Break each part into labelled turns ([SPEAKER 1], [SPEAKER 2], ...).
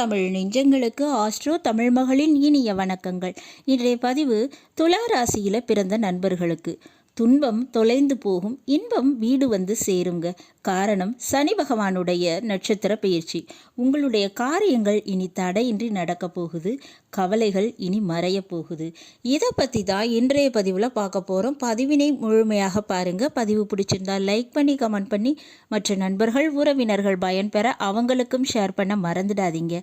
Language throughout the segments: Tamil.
[SPEAKER 1] தமிழ் நெஞ்சங்களுக்கு ஆஸ்ட்ரோ தமிழ் மகளின் இனிய வணக்கங்கள். இன்றைய பதிவு துலா ராசியில் பிறந்த நண்பர்களுக்கு. துன்பம் தொலைந்து போகும் இன்பம் வீடு வந்து சேருங்க. காரணம் சனி பகவானுடைய நட்சத்திர பயிற்சி. உங்களுடைய காரியங்கள் இனி தடையின்றி நடக்க போகுது கவலைகள் இனி மறைய போகுது. இதை பற்றி தான் இன்றைய பதிவில் பார்க்க போகிறோம் பதிவினை முழுமையாக பாருங்கள் பதிவு பிடிச்சிருந்தா லைக் பண்ணி கமெண்ட் பண்ணி மற்ற நண்பர்கள் உறவினர்கள் பயன்பெற அவங்களுக்கும் ஷேர் பண்ண மறந்துடாதீங்க.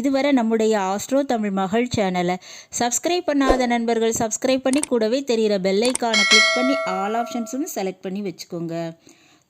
[SPEAKER 1] இதுவரை நம்முடைய ஆஸ்ட்ரோ தமிழ் மகள் சேனலை சப்ஸ்கிரைப் பண்ணாத நண்பர்கள் சப்ஸ்கிரைப் பண்ணி கூடவே தெரிகிற பெல்லைக்கான கிளிக் பண்ணி ஆல் ஆப்ஷன்ஸும் செலக்ட் பண்ணி வச்சுக்கோங்க.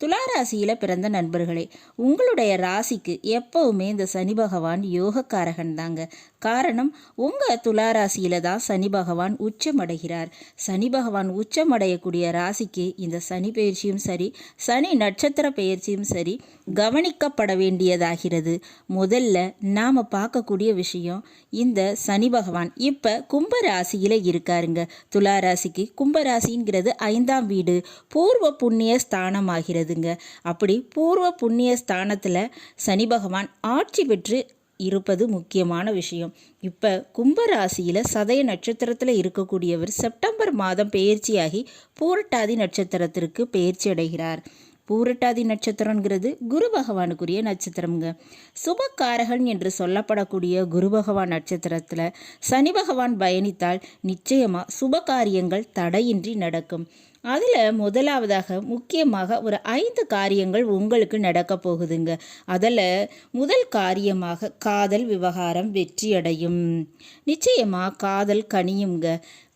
[SPEAKER 1] துளாராசியில் பிறந்த நண்பர்களே உங்களுடைய ராசிக்கு எப்பவுமே இந்த சனி பகவான் யோகக்காரகன் தாங்க. காரணம் உங்கள் துளாராசியில் தான் சனி பகவான் உச்சமடைகிறார். சனி பகவான் உச்சமடையக்கூடிய ராசிக்கு இந்த சனி பயிற்சியும் சரி சனி நட்சத்திர பயிற்சியும் சரி கவனிக்கப்பட வேண்டியதாகிறது. முதல்ல நாம் பார்க்கக்கூடிய விஷயம் இந்த சனி பகவான் இப்போ கும்ப ராசியில் இருக்காருங்க. துளாராசிக்கு கும்பராசிங்கிறது ஐந்தாம் வீடு பூர்வ புண்ணிய ஸ்தானமாகிறது. இருக்குதுங்க. அப்படி பூர்வ புண்ணிய ஸ்தானத்தில் சனி பகவான் ஆட்சி பெற்று இருப்பது முக்கியமான விஷயம். இப்போ கும்பராசியில் சதய நட்சத்திரத்தில் இருக்கக்கூடியவர் செப்டம்பர் மாதம் பெயர்ச்சியாகி பூரட்டாதி நட்சத்திரத்திற்கு பெயர்ச்சி அடைகிறார். பூரட்டாதி நட்சத்திரங்கிறது குரு பகவானுக்குரிய நட்சத்திரம்ங்க. சுபக்காரகன் என்று சொல்லப்படக்கூடிய குரு பகவான் நட்சத்திரத்தில் சனி பகவான் பயணித்தால் நிச்சயமாக சுப காரியங்கள் தடையின்றி நடக்கும். அதில் முதலாவதாக முக்கியமாக ஒரு ஐந்து காரியங்கள் உங்களுக்கு நடக்க போகுதுங்க. அதில் முதல் காரியமாக காதல் விவகாரம் வெற்றியடையும். நிச்சயமாக காதல் கனியுங்க.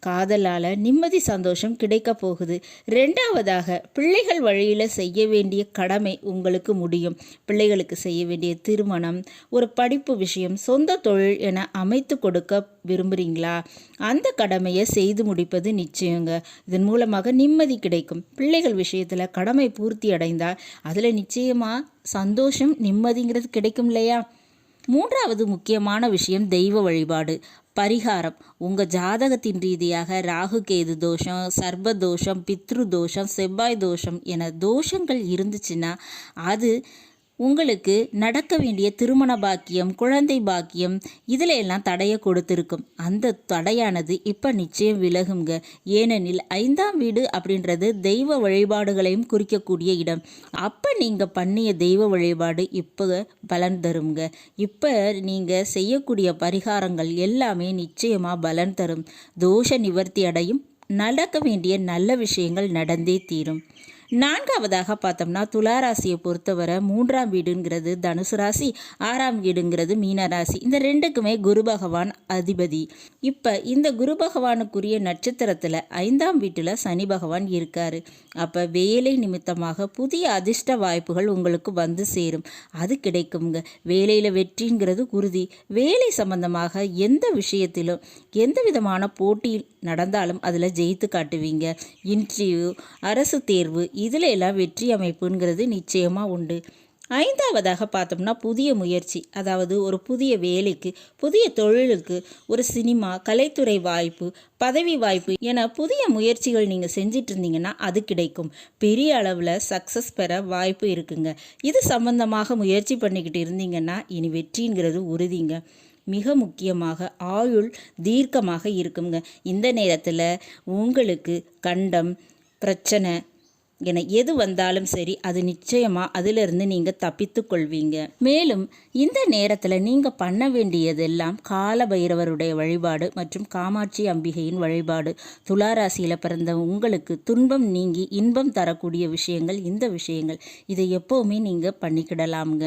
[SPEAKER 1] காதலால் நிம்மதி சந்தோஷம் கிடைக்க போகுது. ரெண்டாவதாக பிள்ளைகள் வழியில் செய்ய வேண்டிய கடமை உங்களுக்கு முடியும். பிள்ளைகளுக்கு செய்ய வேண்டிய திருமணம் ஒரு படிப்பு விஷயம் சொந்த தொழில் என அமைத்து கொடுக்க விரும்புகிறீங்களா அந்த கடமையை செய்து முடிப்பது நிச்சயங்க. இதன் மூலமாக நிம்மதி கிடைக்கும். பிள்ளைகள் விஷயத்தில் கடமை பூர்த்தி அடைந்தால் அதில் நிச்சயமாக சந்தோஷம் நிம்மதிங்கிறது கிடைக்கும் இல்லையா மூன்றாவது முக்கியமான விஷயம் தெய்வ வழிபாடு. பரிகாரம். உங்கள் ஜாதகத்தின் ரீதியாக ராகு கேது தோஷம் சர்ப தோஷம் பித்ரு தோஷம் செவ்வாய் தோஷம் என தோஷங்கள் இருந்துச்சுன்னா அது உங்களுக்கு நடக்க வேண்டிய திருமண பாக்கியம் குழந்தை பாக்கியம் இதில் எல்லாம் தடையை கொடுத்துருக்கும். அந்த தடையானது இப்போ நிச்சயம் விலகுங்க ஏனெனில் ஐந்தாம் வீடு அப்படின்றது தெய்வ வழிபாடுகளையும் குறிக்கக்கூடிய இடம். அப்போ நீங்கள் பண்ணிய தெய்வ வழிபாடு இப்போ பலன் தருங்க இப்போ நீங்கள் செய்யக்கூடிய பரிகாரங்கள் எல்லாமே நிச்சயமாக பலன் தரும். தோஷ நிவர்த்தி அடையும். நடக்க வேண்டிய நல்ல விஷயங்கள் நடந்தே தீரும். நான்காவதாக பார்த்தோம்னா துளாராசியை பொறுத்தவரை மூன்றாம் வீடுங்கிறது தனுசு ராசி ஆறாம் வீடுங்கிறது மீனராசி இந்த ரெண்டுக்குமே குரு பகவான் அதிபதி. இப்போ இந்த குரு பகவானுக்குரிய நட்சத்திரத்தில் ஐந்தாம் வீட்டில் சனி பகவான் இருக்கார். அப்போ வேலை நிமித்தமாக புதிய அதிர்ஷ்ட வாய்ப்புகள் உங்களுக்கு வந்து சேரும். அது கிடைக்குங்க வேலையில் வெற்றிங்கிறது உறுதி. வேலை சம்பந்தமாக எந்த விஷயத்திலும் எந்த விதமான போட்டி நடந்தாலும் அதில் ஜெயித்து காட்டுவீங்க. இன்டர்வியூ அரசு தேர்வு இதில் எல்லாம் வெற்றி அமைப்புங்கிறது நிச்சயமாக உண்டு. ஐந்தாவதாக பார்த்தோம்னா புதிய முயற்சி. அதாவது ஒரு புதிய வேலைக்கு புதிய தொழிலுக்கு ஒரு சினிமா கலைத்துறை வாய்ப்பு பதவி வாய்ப்பு என புதிய முயற்சிகள் நீங்கள் செஞ்சிட்டு இருந்தீங்கன்னா அது கிடைக்கும். பெரிய அளவில் சக்ஸஸ் பெற வாய்ப்பு இருக்குங்க. இது சம்பந்தமாக முயற்சி பண்ணிக்கிட்டு இருந்தீங்கன்னா இனி வெற்றிங்கிறது உறுதிங்க. மிக முக்கியமாக ஆயுள் தீர்க்கமாக இருக்குங்க. இந்த நேரத்தில் உங்களுக்கு கண்டம் பிரச்சனை என எது வந்தாலும் சரி அது நிச்சயமாக அதிலிருந்து நீங்கள் தப்பித்து கொள்வீங்க மேலும் இந்த நேரத்தில் நீங்கள் பண்ண வேண்டியதெல்லாம் கால பைரவருடைய வழிபாடு மற்றும் காமாட்சி அம்பிகையின் வழிபாடு. துளாராசியில் பிறந்த உங்களுக்கு துன்பம் நீங்கி இன்பம் தரக்கூடிய விஷயங்கள் இந்த விஷயங்கள் இதை எப்போவுமே நீங்கள் பண்ணிக்கிடலாமுங்க.